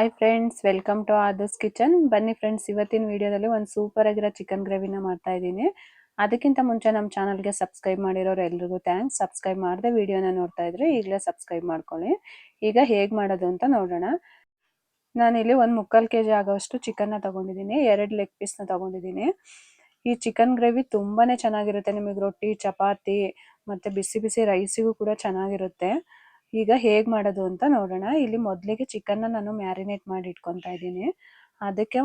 Hi friends welcome to Adarsh kitchen ಬನ್ನಿ friends ಇವತ್ತಿನ ವಿಡಿಯೋದಲ್ಲಿ ಒಂದು ಸೂಪರ್ ಆಗಿರೋ ಚಿಕನ್ ಗ್ರೇವಿನ ಮಾಡ್ತಾ ಇದ್ದೀನಿ. ಅದಕ್ಕಿಂತ ಮುಂಚೆ ನಮ್ಮ ಚಾನಲ್ಗೆ ಸಬ್ಸ್ಕ್ರೈಬ್ ಮಾಡಿರೋರು ಎಲ್ರಿಗೂ ಥ್ಯಾಂಕ್ಸ್ ಸಬ್ಸ್ಕ್ರೈಬ್ ಮಾಡದೆ ವಿಡಿಯೋನ ನೋಡ್ತಾ ಇದ್ರೆ ಈಗಲೇ ಸಬ್ಸ್ಕ್ರೈಬ್ ಮಾಡ್ಕೊಳ್ಳಿ. ಈಗ ಹೇಗೆ ಮಾಡೋದು ಅಂತ ನೋಡೋಣ. ನಾನಿಲ್ಲಿ ಒಂದು ಮುಕ್ಕಾಲು ಕೆ ಜಿ ಆಗೋಷ್ಟು ಚಿಕನ್ನ ತಗೊಂಡಿದ್ದೀನಿ. ಎರಡು ಲೆಗ್ ಪೀಸ್ನ ತಗೊಂಡಿದ್ದೀನಿ. ಈ ಚಿಕನ್ ಗ್ರೇವಿ ತುಂಬಾ ಚೆನ್ನಾಗಿರುತ್ತೆ. ನಿಮಗೆ ರೊಟ್ಟಿ, ಚಪಾತಿ ಮತ್ತು ಬಿಸಿ ಬಿಸಿ ರೈಸಿಗೂ ಕೂಡ ಚೆನ್ನಾಗಿರುತ್ತೆ. ಈಗ ಹೇಗ್ ಮಾಡೋದು ಅಂತ ನೋಡೋಣ. ಇಲ್ಲಿ ಮೊದಲಿಗೆ ಚಿಕನ್ನ ನಾನು ಮ್ಯಾರಿನೇಟ್ ಮಾಡಿ ಇಟ್ಕೊಂತಾ ಇದ್ದೀನಿ. ಅದಕ್ಕೆ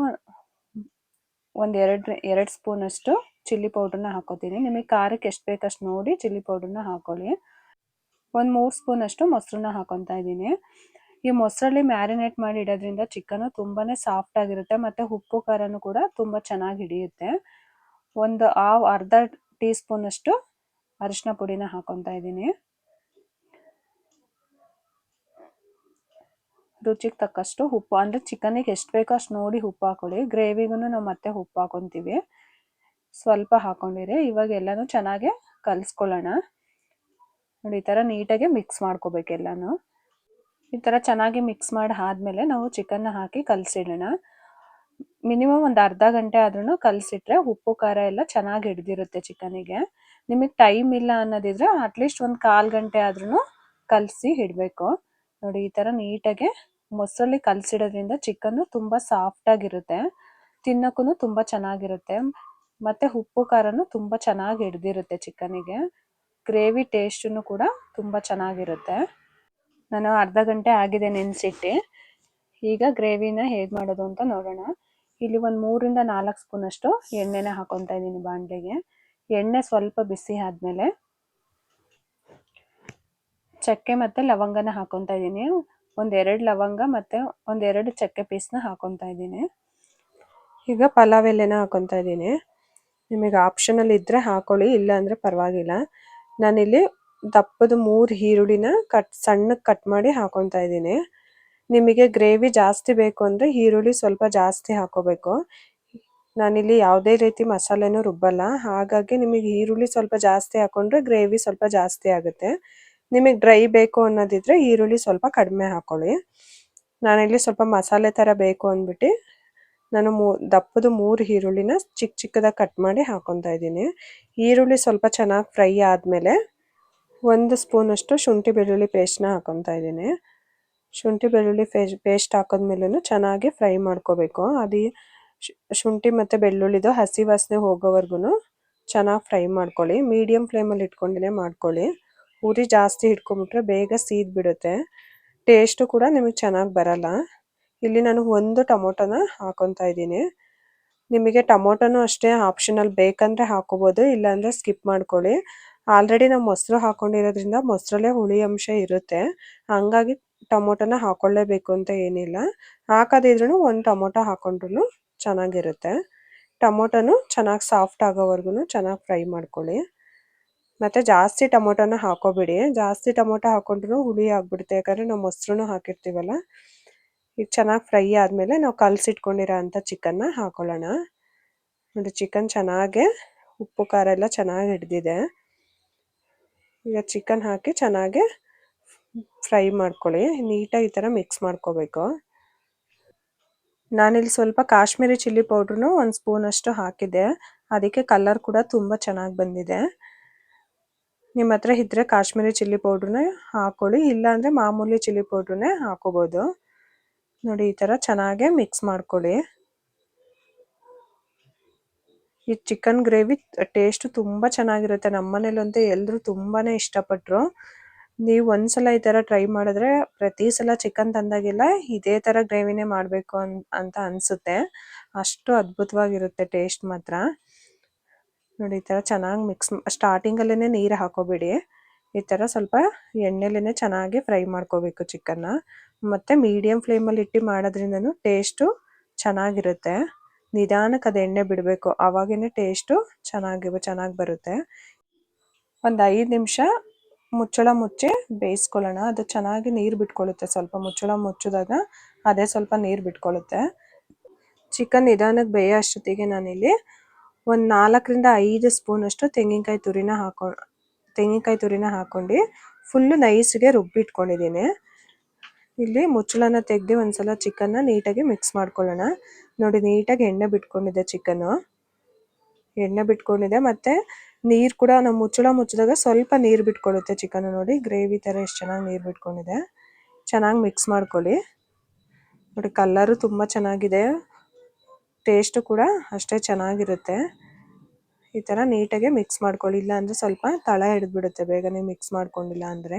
ಒಂದ್ ಎರಡ್ ಎರಡ್ ಸ್ಪೂನ್ ಅಷ್ಟು ಚಿಲ್ಲಿ ಪೌಡರ್ನ ಹಾಕೋತೀನಿ. ನಿಮಗೆ ಖಾರಕ್ಕೆ ಎಷ್ಟು ಬೇಕಷ್ಟು ನೋಡಿ ಚಿಲ್ಲಿ ಪೌಡರ್ನ ಹಾಕೊಳ್ಳಿ. ಒಂದ್ ಮೂರ್ ಸ್ಪೂನ್ ಅಷ್ಟು ಮೊಸರನ್ನ ಹಾಕೊತಾ ಇದ್ದೀನಿ. ಈ ಮೊಸರಲ್ಲಿ ಮ್ಯಾರಿನೇಟ್ ಮಾಡಿ ಇಡೋದ್ರಿಂದ ಚಿಕನ್ ತುಂಬಾನೇ ಸಾಫ್ಟ್ ಆಗಿರುತ್ತೆ ಮತ್ತೆ ಉಪ್ಪು ಖಾರನು ಕೂಡ ತುಂಬಾ ಚೆನ್ನಾಗಿ ಹಿಡಿಯುತ್ತೆ. ಒಂದು ಆ ಅರ್ಧ ಟೀ ಸ್ಪೂನ್ ಅಷ್ಟು ಅರಿಶಿನ ಪುಡಿನ ಹಾಕೊತಾ ಇದ್ದೀನಿ. ರುಚಿಗೆ ತಕ್ಕಷ್ಟು ಉಪ್ಪು. ಅಂದರೆ ಚಿಕನಿಗೆ ಎಷ್ಟು ಬೇಕೋ ಅಷ್ಟು ನೋಡಿ ಉಪ್ಪು ಹಾಕೊಳ್ಳಿ. ಗ್ರೇವಿಗೂ ನಾವು ಮತ್ತೆ ಉಪ್ಪು ಹಾಕೊತೀವಿ. ಸ್ವಲ್ಪ ಹಾಕೊಂಡಿರಿ. ಇವಾಗ ಎಲ್ಲನೂ ಚೆನ್ನಾಗಿ ಕಲಿಸ್ಕೊಳ್ಳೋಣ. ನೋಡಿ, ಈ ಥರ ನೀಟಾಗಿ ಮಿಕ್ಸ್ ಮಾಡ್ಕೋಬೇಕು ಎಲ್ಲನೂ. ಈ ಥರ ಚೆನ್ನಾಗಿ ಮಿಕ್ಸ್ ಮಾಡಿ ಆದಮೇಲೆ ನಾವು ಚಿಕನ್ನ ಹಾಕಿ ಕಲಸಿಡೋಣ. ಮಿನಿಮಮ್ ಒಂದು ಅರ್ಧ ಗಂಟೆ ಆದ್ರೂ ಕಲಸಿಟ್ರೆ ಉಪ್ಪು, ಖಾರ ಎಲ್ಲ ಚೆನ್ನಾಗಿ ಹಿಡ್ದಿರುತ್ತೆ ಚಿಕನಿಗೆ ನಿಮಗೆ ಟೈಮ್ ಇಲ್ಲ ಅನ್ನೋದಿದ್ರೆ ಅಟ್ಲೀಸ್ಟ್ ಒಂದು ಕಾಲು ಗಂಟೆ ಆದ್ರೂ ಕಲಸಿ ಇಡಬೇಕು ನೋಡಿ, ಈ ಥರ ನೀಟಾಗಿ ಮೊಸರಲ್ಲಿ ಕಲಸಿಡೋದ್ರಿಂದ ಚಿಕನ್ ತುಂಬಾ ಸಾಫ್ಟ್ ಆಗಿರುತ್ತೆ. ತುಂಬ ತುಂಬಾ ಚೆನ್ನಾಗಿರುತ್ತೆ. ಮತ್ತೆ ಉಪ್ಪು ಖಾರನು ತುಂಬಾ ಚೆನ್ನಾಗಿ ಹಿಡ್ದಿರುತ್ತೆ ಚಿಕನಿಗೆ ಗ್ರೇವಿ ಟೇಸ್ಟನ್ನು ಕೂಡ ತುಂಬಾ ಚೆನ್ನಾಗಿರುತ್ತೆ. ನಾನು ಅರ್ಧ ಗಂಟೆ ಆಗಿದೆ ನೆನೆಸಿಟ್ಟು. ಈಗ ಗ್ರೇವಿನ ಹೇಗೆ ಮಾಡೋದು ಅಂತ ನೋಡೋಣ. ಇಲ್ಲಿ ಒಂದು ಮೂರಿಂದ ನಾಲ್ಕು ಸ್ಪೂನಷ್ಟು ಎಣ್ಣೆನ ಹಾಕೊತಾ ಇದ್ದೀನಿ ಬಾಂಡ್ಲೆಗೆ ಎಣ್ಣೆ ಸ್ವಲ್ಪ ಬಿಸಿ ಆದಮೇಲೆ ಚಕ್ಕೆ ಮತ್ತು ಲವಂಗನ ಹಾಕೊತಾ ಇದ್ದೀನಿ. ಒಂದೆರಡು ಲವಂಗ ಮತ್ತು ಒಂದೆರಡು ಚಕ್ಕೆ ಪೀಸ್ನ ಹಾಕೊತಾ ಇದ್ದೀನಿ. ಈಗ ಪಲಾವ್ ಎಲೆನ ಹಾಕೊತಾ ಇದ್ದೀನಿ. ನಿಮಗೆ ಆಪ್ಷನಲ್ ಇದ್ದರೆ ಹಾಕೊಳ್ಳಿ ಇಲ್ಲ ಅಂದರೆ ಪರವಾಗಿಲ್ಲ. ನಾನಿಲ್ಲಿ ದಪ್ಪದ ಮೂರು ಈರುಳ್ಳಿನ ಕಟ್ ಸಣ್ಣಕ್ಕೆ ಕಟ್ ಮಾಡಿ ಹಾಕೊತಾ ಇದ್ದೀನಿ. ನಿಮಗೆ ಗ್ರೇವಿ ಜಾಸ್ತಿ ಬೇಕು ಅಂದರೆ ಈರುಳ್ಳಿ ಸ್ವಲ್ಪ ಜಾಸ್ತಿ ಹಾಕೋಬೇಕು. ನಾನಿಲ್ಲಿ ಯಾವುದೇ ರೀತಿ ಮಸಾಲೆನೂ ರುಬ್ಬಲ್ಲ. ಹಾಗಾಗಿ ನಿಮಗೆ ಈರುಳ್ಳಿ ಸ್ವಲ್ಪ ಜಾಸ್ತಿ ಹಾಕೊಂಡ್ರೆ ಗ್ರೇವಿ ಸ್ವಲ್ಪ ಜಾಸ್ತಿ ಆಗುತ್ತೆ. ನಿಮಗೆ ಡ್ರೈ ಬೇಕು ಅನ್ನೋದಿದ್ರೆ ಈರುಳ್ಳಿ ಸ್ವಲ್ಪ ಕಡಿಮೆ ಹಾಕೊಳ್ಳಿ. ನಾನಿಲ್ಲಿ ಸ್ವಲ್ಪ ಮಸಾಲೆ ಥರ ಬೇಕು ಅಂದ್ಬಿಟ್ಟು ನಾನು ಮೂ, ದಪ್ಪದ ಮೂರು ಈರುಳ್ಳಿನ ಚಿಕ್ಕ ಚಿಕ್ಕದಾಗಿ ಕಟ್ ಮಾಡಿ ಹಾಕೊತಾ ಇದ್ದೀನಿ. ಈರುಳ್ಳಿ ಸ್ವಲ್ಪ ಚೆನ್ನಾಗಿ ಫ್ರೈ ಆದಮೇಲೆ ಒಂದು ಸ್ಪೂನಷ್ಟು ಶುಂಠಿ ಬೆಳ್ಳುಳ್ಳಿ ಪೇಸ್ಟ್ನ ಹಾಕೊತಾ ಇದ್ದೀನಿ. ಶುಂಠಿ ಬೆಳ್ಳುಳ್ಳಿ ಪೇಸ್ಟ್ ಹಾಕಿದ್ಮೇಲೂ ಚೆನ್ನಾಗಿ ಫ್ರೈ ಮಾಡ್ಕೋಬೇಕು. ಅದು ಶುಂಠಿ ಮತ್ತು ಬೆಳ್ಳುಳ್ಳಿದು ಹಸಿ ವಾಸನೆ ಹೋಗೋವರೆಗೂ ಚೆನ್ನಾಗಿ ಫ್ರೈ ಮಾಡ್ಕೊಳ್ಳಿ. ಮೀಡಿಯಮ್ ಫ್ಲೇಮಲ್ಲಿ ಇಟ್ಕೊಂಡಿನೇ ಮಾಡ್ಕೊಳ್ಳಿ. ಉರಿ ಜಾಸ್ತಿ ಹಿಡ್ಕೊಂಬಿಟ್ರೆ ಬೇಗ ಸೀದ್ ಬಿಡುತ್ತೆ. ಟೇಸ್ಟು ಕೂಡ ನಿಮಗೆ ಚೆನ್ನಾಗಿ ಬರಲ್ಲ. ಇಲ್ಲಿ ನಾನು ಒಂದು ಟೊಮೊಟೊನ ಹಾಕೊತಾ ಇದ್ದೀನಿ. ನಿಮಗೆ ಟೊಮೊಟೊನೂ ಅಷ್ಟೇ ಆಪ್ಷನಲ್ ಬೇಕಂದ್ರೆ ಹಾಕೋಬೋದು, ಇಲ್ಲಾಂದರೆ ಸ್ಕಿಪ್ ಮಾಡ್ಕೊಳ್ಳಿ. ಆಲ್ರೆಡಿ ನಾವು ಮೊಸರು ಹಾಕೊಂಡಿರೋದ್ರಿಂದ ಮೊಸರಲ್ಲೇ ಹುಳಿ ಅಂಶ ಇರುತ್ತೆ. ಹಂಗಾಗಿ ಟೊಮೊಟೊನ ಹಾಕೊಳ್ಳೇಬೇಕು ಅಂತ ಏನಿಲ್ಲ. ಹಾಕೋದಿದ್ರು ಒಂದು ಟೊಮೊಟೊ ಹಾಕೊಂಡ್ರು ಚೆನ್ನಾಗಿರುತ್ತೆ. ಟೊಮೊಟೊನು ಚೆನ್ನಾಗಿ ಸಾಫ್ಟ್ ಆಗೋವರೆಗೂ ಚೆನ್ನಾಗಿ ಫ್ರೈ ಮಾಡ್ಕೊಳ್ಳಿ. ಮತ್ತೆ ಜಾಸ್ತಿ ಟೊಮೊಟೊನ ಹಾಕೋಬೇಡಿ. ಜಾಸ್ತಿ ಟೊಮೊಟೊ ಹಾಕೊಂಡ್ರೂ ಹುಳಿ ಆಗಿಬಿಡುತ್ತೆ. ಯಾಕಂದರೆ ನಾವು ಮೊಸರುನು ಹಾಕಿರ್ತೀವಲ್ಲ. ಈಗ ಚೆನ್ನಾಗಿ ಫ್ರೈ ಆದಮೇಲೆ ನಾವು ಕಲಸಿಟ್ಕೊಂಡಿರೋ ಅಂಥ ಚಿಕನ್ನ ಹಾಕೊಳ್ಳೋಣ. ನೋಡಿ ಚಿಕನ್ ಚೆನ್ನಾಗೆ, ಉಪ್ಪು, ಖಾರ ಎಲ್ಲ ಚೆನ್ನಾಗಿ ಹಿಡ್ದಿದೆ. ಈಗ ಚಿಕನ್ ಹಾಕಿ ಚೆನ್ನಾಗೆ ಫ್ರೈ ಮಾಡ್ಕೊಳ್ಳಿ. ನೀಟಾಗಿ ಈ ಥರ ಮಿಕ್ಸ್ ಮಾಡ್ಕೋಬೇಕು. ನಾನಿಲ್ಲಿ ಸ್ವಲ್ಪ ಕಾಶ್ಮೀರಿ ಚಿಲ್ಲಿ ಪೌಡ್ರೂ ಒಂದು ಸ್ಪೂನ್ ಅಷ್ಟು ಹಾಕಿದ್ದೆ. ಅದಕ್ಕೆ ಕಲರ್ ಕೂಡ ತುಂಬ ಚೆನ್ನಾಗಿ ಬಂದಿದೆ. ನಿಮ್ಮ ಹತ್ರ ಇದ್ರೆ ಕಾಶ್ಮೀರಿ ಚಿಲ್ಲಿ ಪೌಡ್ರನ್ನೇ ಹಾಕೊಳ್ಳಿ ಇಲ್ಲ ಅಂದರೆ ಮಾಮೂಲಿ ಚಿಲ್ಲಿ ಪೌಡ್ರನ್ನೇ ಹಾಕೋಬೋದು. ನೋಡಿ, ಈ ಥರ ಚೆನ್ನಾಗೆ ಮಿಕ್ಸ್ ಮಾಡ್ಕೊಳ್ಳಿ. ಈ ಚಿಕನ್ ಗ್ರೇವಿ ಟೇಸ್ಟ್ ತುಂಬ ಚೆನ್ನಾಗಿರುತ್ತೆ. ನಮ್ಮ ಮನೇಲಂತೂ ಎಲ್ಲರೂ ತುಂಬಾ ಇಷ್ಟಪಟ್ಟರು ನೀವು ಒಂದ್ಸಲ ಈ ಥರ ಟ್ರೈ ಮಾಡಿದ್ರೆ ಪ್ರತಿ ಸಲ ಚಿಕನ್ ತಂದಾಗೆಲ್ಲ ಇದೇ ಥರ ಗ್ರೇವಿನೇ ಮಾಡಬೇಕು ಅಂತ ಅನಿಸುತ್ತೆ. ಅಷ್ಟು ಅದ್ಭುತವಾಗಿರುತ್ತೆ ಟೇಸ್ಟ್ ಮಾತ್ರ. ನೋಡಿ, ಈ ಥರ ಚೆನ್ನಾಗಿ ಮಿಕ್ಸ್ ಸ್ಟಾರ್ಟಿಂಗಲ್ಲೇ ನೀರು ಹಾಕೋಬೇಡಿ. ಈ ಥರ ಸ್ವಲ್ಪ ಎಣ್ಣೆಲೇ ಚೆನ್ನಾಗಿ ಫ್ರೈ ಮಾಡ್ಕೋಬೇಕು ಚಿಕನ್ನ ಮತ್ತು ಮೀಡಿಯಮ್ ಫ್ಲೇಮಲ್ಲಿ ಇಟ್ಟು ಮಾಡೋದ್ರಿಂದನೂ ಟೇಸ್ಟು ಚೆನ್ನಾಗಿರುತ್ತೆ. ನಿಧಾನಕ್ಕೆ ಅದು ಎಣ್ಣೆ ಬಿಡಬೇಕು. ಆವಾಗೇ ಟೇಸ್ಟು ಚೆನ್ನಾಗಿ ಚೆನ್ನಾಗಿ ಬರುತ್ತೆ. ಒಂದು ಐದು ನಿಮಿಷ ಮುಚ್ಚಳ ಮುಚ್ಚಿ ಬೇಯಿಸ್ಕೊಳ್ಳೋಣ. ಅದು ಚೆನ್ನಾಗಿ ನೀರು ಬಿಟ್ಕೊಳ್ಳುತ್ತೆ. ಸ್ವಲ್ಪ ಮುಚ್ಚಳ ಮುಚ್ಚಿದಾಗ ಅದೇ ಸ್ವಲ್ಪ ನೀರು ಬಿಟ್ಕೊಳ್ಳುತ್ತೆ. ಚಿಕನ್ ನಿಧಾನಕ್ಕೆ ಬೇಯೋ ಅಷ್ಟೊತ್ತಿಗೆ ನಾನಿಲ್ಲಿ ಒಂದು ನಾಲ್ಕರಿಂದ ಐದು ಸ್ಪೂನ್ ಅಷ್ಟು ತೆಂಗಿನಕಾಯಿ ತುರಿನ ಹಾಕೋ, ತೆಂಗಿನಕಾಯಿ ತುರಿನ ಹಾಕೊಂಡು ಫುಲ್ಲು ನೈಸ್ಗೆ ರುಬ್ಬಿಟ್ಕೊಂಡಿದ್ದೀನಿ. ಇಲ್ಲಿ ಮುಚ್ಚಳನ ತೆಗ್ದು ಒಂದ್ಸಲ ಚಿಕನ್ನ ನೀಟಾಗಿ ಮಿಕ್ಸ್ ಮಾಡ್ಕೊಳ್ಳೋಣ. ನೋಡಿ, ನೀಟಾಗಿ ಎಣ್ಣೆ ಬಿಟ್ಕೊಂಡಿದೆ ಚಿಕನ್ನು ಎಣ್ಣೆ ಬಿಟ್ಕೊಂಡಿದೆ ಮತ್ತೆ ನೀರು ಕೂಡ ನಾವು ಮುಚ್ಚಳ ಮುಚ್ಚಿದಾಗ ಸ್ವಲ್ಪ ನೀರು ಬಿಟ್ಕೊಳ್ಳುತ್ತೆ ಚಿಕನ್ ನೋಡಿ. ಗ್ರೇವಿ ಥರ ಎಷ್ಟು ಚೆನ್ನಾಗಿ ನೀರು ಬಿಟ್ಕೊಂಡಿದೆ. ಚೆನ್ನಾಗಿ ಮಿಕ್ಸ್ ಮಾಡ್ಕೊಳ್ಳಿ. ನೋಡಿ ಕಲ್ಲರು ತುಂಬ ಚೆನ್ನಾಗಿದೆ. ಟೇಸ್ಟ್ ಕೂಡ ಅಷ್ಟೇ ಚೆನ್ನಾಗಿರುತ್ತೆ. ಈ ಥರ ನೀಟಾಗಿ ಮಿಕ್ಸ್ ಮಾಡ್ಕೊಳ್ಳಿ. ಇಲ್ಲ ಅಂದ್ರೆ ಸ್ವಲ್ಪ ತಳ ಹಿಡಿದ್ಬಿಡುತ್ತೆ ಬೇಗನೆ ಮಿಕ್ಸ್ ಮಾಡ್ಕೊಂಡಿಲ್ಲ ಅಂದರೆ.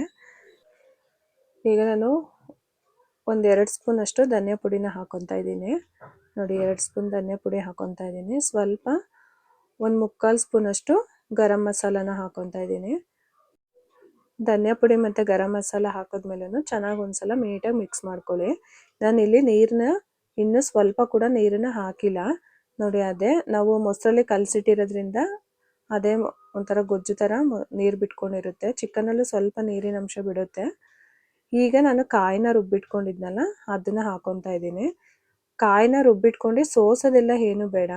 ಈಗ ನಾನು ಒಂದ್ ಎರಡು ಸ್ಪೂನಷ್ಟು ಧನಿಯಾ ಪುಡಿನ ಹಾಕೊತಾ ಇದ್ದೀನಿ. ನೋಡಿ, ಎರಡು ಸ್ಪೂನ್ ಧನಿಯಾ ಪುಡಿ ಹಾಕೊತಾ ಇದ್ದೀನಿ. ಸ್ವಲ್ಪ ಒಂದು ಮುಕ್ಕಾಲು ಸ್ಪೂನಷ್ಟು ಗರಂ ಮಸಾಲಾನ ಹಾಕೊತಾ ಇದ್ದೀನಿ. ಧನಿಯಾ ಪುಡಿ ಮತ್ತು ಗರಂ ಮಸಾಲ ಹಾಕಿದ್ಮೇಲೂ ಚೆನ್ನಾಗಿ ಒಂದ್ಸಲ ನೀಟಾಗಿ ಮಿಕ್ಸ್ ಮಾಡ್ಕೊಳ್ಳಿ. ನಾನು ಇಲ್ಲಿ ನೀರನ್ನ ಇನ್ನು ಸ್ವಲ್ಪ ಕೂಡ ನೀರನ್ನ ಹಾಕಿಲ್ಲ. ನೋಡಿ ಅದೇ, ನಾವು ಮೊಸರಲ್ಲಿ ಕಲಸಿಟ್ಟಿರೋದ್ರಿಂದ ಅದೇ ಒಂಥರ ಗೊಜ್ಜು ಥರ ನೀರು ಬಿಟ್ಕೊಂಡಿರುತ್ತೆ. ಚಿಕನಲ್ಲೂ ಸ್ವಲ್ಪ ನೀರಿನ ಅಂಶ ಬಿಡುತ್ತೆ. ಈಗ ನಾನು ಕಾಯಿನ ರುಬ್ಬಿಟ್ಕೊಂಡಿದ್ನಲ್ಲ, ಅದನ್ನ ಹಾಕೊತಾ ಇದ್ದೀನಿ. ಕಾಯಿನ ರುಬ್ಬಿಟ್ಕೊಂಡು ಸೋಸೋದೆಲ್ಲ ಏನು ಬೇಡ.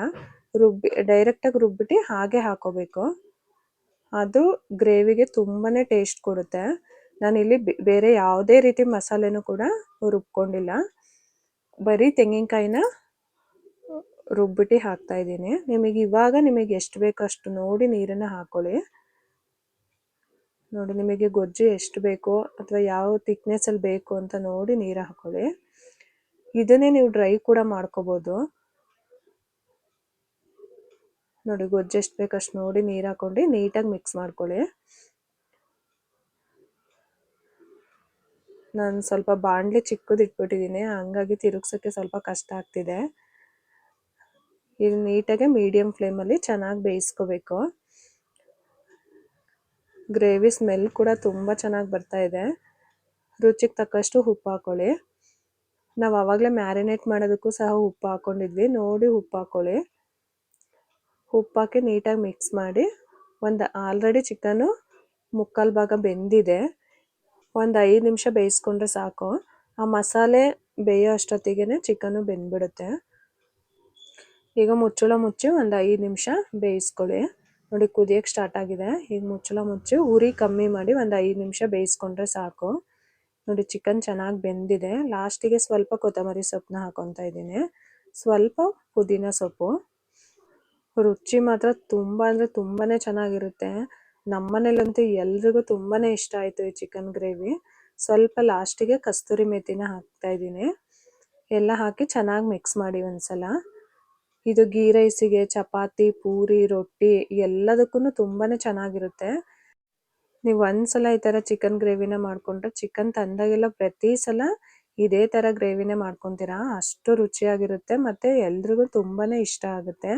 ರುಬ್ಬಿ ಡೈರೆಕ್ಟಾಗಿ ರುಬ್ಬಿಟ್ಟು ಹಾಗೆ ಹಾಕೋಬೇಕು. ಅದು ಗ್ರೇವಿಗೆ ತುಂಬಾ ಟೇಸ್ಟ್ ಕೊಡುತ್ತೆ. ನಾನಿಲ್ಲಿ ಬೇರೆ ಯಾವುದೇ ರೀತಿ ಮಸಾಲೆನೂ ಕೂಡ ರುಬ್ಕೊಂಡಿಲ್ಲ. ಬರೀ ತೆಂಗಿನಕಾಯಿನ ರುಬ್ಬಿಟ್ಟು ಹಾಕ್ತಾ ಇದ್ದೀನಿ. ನಿಮಗೆ ಇವಾಗ ನಿಮಗೆ ಎಷ್ಟು ಬೇಕೋ ಅಷ್ಟು ನೋಡಿ ನೀರನ್ನು ಹಾಕೊಳ್ಳಿ. ನೋಡಿ ನಿಮಗೆ ಗೊಜ್ಜು ಎಷ್ಟು ಬೇಕೋ ಅಥವಾ ಯಾವ ಥಿಕ್ನೆಸ್ಸಲ್ಲಿ ಬೇಕು ಅಂತ ನೋಡಿ ನೀರು ಹಾಕೊಳ್ಳಿ. ಇದನ್ನೇ ನೀವು ಡ್ರೈ ಕೂಡ ಮಾಡ್ಕೋಬೋದು. ನೋಡಿ ಗೊಜ್ಜು ಎಷ್ಟು ಬೇಕಷ್ಟು ನೋಡಿ ನೀರು ಹಾಕೊಂಡು ನೀಟಾಗಿ ಮಿಕ್ಸ್ ಮಾಡ್ಕೊಳ್ಳಿ. ನಾನು ಸ್ವಲ್ಪ ಬಾಣಲೆ ಚಿಕ್ಕದು ಇಟ್ಬಿಟ್ಟಿದ್ದೀನಿ ಹಂಗಾಗಿ ತಿರುಗ್ಸೋಕ್ಕೆ ಸ್ವಲ್ಪ ಕಷ್ಟ ಆಗ್ತಿದೆ. ಇದು ನೀಟಾಗಿ ಮೀಡಿಯಮ್ ಫ್ಲೇಮಲ್ಲಿ ಚೆನ್ನಾಗಿ ಬೇಯಿಸ್ಕೋಬೇಕು. ಗ್ರೇವಿ ಸ್ಮೆಲ್ ಕೂಡ ತುಂಬ ಚೆನ್ನಾಗಿ ಬರ್ತಾ ಇದೆ. ರುಚಿಗೆ ತಕ್ಕಷ್ಟು ಉಪ್ಪು ಹಾಕ್ಕೊಳ್ಳಿ ನಾವು ಆವಾಗಲೇ ಮ್ಯಾರಿನೇಟ್ ಮಾಡೋದಕ್ಕೂ ಸಹ ಉಪ್ಪು ಹಾಕ್ಕೊಂಡಿದ್ವಿ ನೋಡಿ ಉಪ್ಪು ಹಾಕ್ಕೊಳ್ಳಿ ಉಪ್ಪು ಹಾಕಿ ನೀಟಾಗಿ ಮಿಕ್ಸ್ ಮಾಡಿ, ಒಂದು ಆಲ್ರೆಡಿ ಚಿಕನು ಮುಕ್ಕಾಲು ಭಾಗ ಬೆಂದಿದೆ. ಒಂದು ಐದು ನಿಮಿಷ ಬೇಯಿಸ್ಕೊಂಡ್ರೆ ಸಾಕು. ಆ ಮಸಾಲೆ ಬೇಯೋ ಅಷ್ಟೊತ್ತಿಗೆ ಚಿಕನ್ನು ಬೆಂದ್ಬಿಡುತ್ತೆ. ಈಗ ಮುಚ್ಚಳ ಮುಚ್ಚಿ ಒಂದು ಐದು ನಿಮಿಷ ಬೇಯಿಸ್ಕೊಳ್ಳಿ. ನೋಡಿ ಕುದಿಯೋಕ್ಕೆ ಸ್ಟಾರ್ಟ್ ಆಗಿದೆ. ಈಗ ಮುಚ್ಚಳ ಮುಚ್ಚಿ ಉರಿ ಕಮ್ಮಿ ಮಾಡಿ ಒಂದು ಐದು ನಿಮಿಷ ಬೇಯಿಸ್ಕೊಂಡ್ರೆ ಸಾಕು. ನೋಡಿ ಚಿಕನ್ ಚೆನ್ನಾಗಿ ಬೆಂದಿದೆ. ಲಾಸ್ಟಿಗೆ ಸ್ವಲ್ಪ ಕೊತ್ತಂಬರಿ ಸೊಪ್ಪನ್ನ ಹಾಕೊತಾ ಇದ್ದೀನಿ. ಸ್ವಲ್ಪ ಪುದೀನ ಸೊಪ್ಪು. ರುಚಿ ಮಾತ್ರ ತುಂಬ ಅಂದರೆ ತುಂಬಾ ಚೆನ್ನಾಗಿರುತ್ತೆ. ನಮ್ಮನೇಲಂತೂ ಎಲ್ರಿಗೂ ತುಂಬಾ ಇಷ್ಟ ಆಯಿತು ಈ ಚಿಕನ್ ಗ್ರೇವಿ ಸ್ವಲ್ಪ ಲಾಸ್ಟಿಗೆ ಕಸ್ತೂರಿ ಮೆಥಿನ ಹಾಕ್ತಾ ಇದ್ದೀನಿ. ಎಲ್ಲ ಹಾಕಿ ಚೆನ್ನಾಗಿ ಮಿಕ್ಸ್ ಮಾಡಿ ಒಂದ್ಸಲ. ಇದು ಗೀ ರೈಸಿಗೆ, ಚಪಾತಿ, ಪೂರಿ, ರೊಟ್ಟಿ ಎಲ್ಲದಕ್ಕೂ ತುಂಬಾ ಚೆನ್ನಾಗಿರುತ್ತೆ. ನೀವು ಒಂದ್ಸಲ ಈ ಥರ ಚಿಕನ್ ಗ್ರೇವಿನ ಮಾಡಿಕೊಂಡ್ರೆ ಚಿಕನ್ ತಂದಾಗೆಲ್ಲ ಪ್ರತಿ ಸಲ ಇದೇ ಥರ ಗ್ರೇವಿನೇ ಮಾಡ್ಕೊಂತೀರಾ? ಅಷ್ಟು ರುಚಿಯಾಗಿರುತ್ತೆ ಮತ್ತು ಎಲ್ರಿಗೂ ತುಂಬಾ ಇಷ್ಟ ಆಗುತ್ತೆ.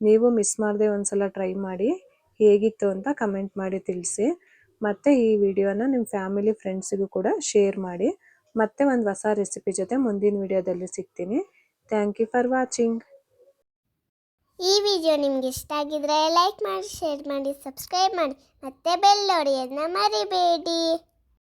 ನೀವು ಮಿಸ್ ಮಾಡದೆ ಒಂದ್ಸಲ ಟ್ರೈ ಮಾಡಿ. ಹೇಗಿತ್ತು ಅಂತ ಕಮೆಂಟ್ ಮಾಡಿ ತಿಳಿಸಿ. ಮತ್ತು ಈ ವಿಡಿಯೋನ ನಿಮ್ಮ ಫ್ಯಾಮಿಲಿ ಫ್ರೆಂಡ್ಸಿಗೂ ಕೂಡ ಶೇರ್ ಮಾಡಿ. ಮತ್ತೆ ಒಂದು ಹೊಸ ರೆಸಿಪಿ ಜೊತೆ ಮುಂದಿನ ವಿಡಿಯೋದಲ್ಲಿ ಸಿಗ್ತೀನಿ. ಥ್ಯಾಂಕ್ ಯು ಫಾರ್ ವಾಚಿಂಗ್ ಈ ವಿಡಿಯೋ ನಿಮ್ಗೆ ಇಷ್ಟ ಆಗಿದ್ರೆ ಲೈಕ್ ಮಾಡಿ, ಶೇರ್ ಮಾಡಿ, ಸಬ್ಸ್ಕ್ರೈಬ್ ಮಾಡಿ. ಮತ್ತೆ ಬೆಲ್ ಹೊಡೆಯೋದನ್ನ ಮರಿಬೇಡಿ.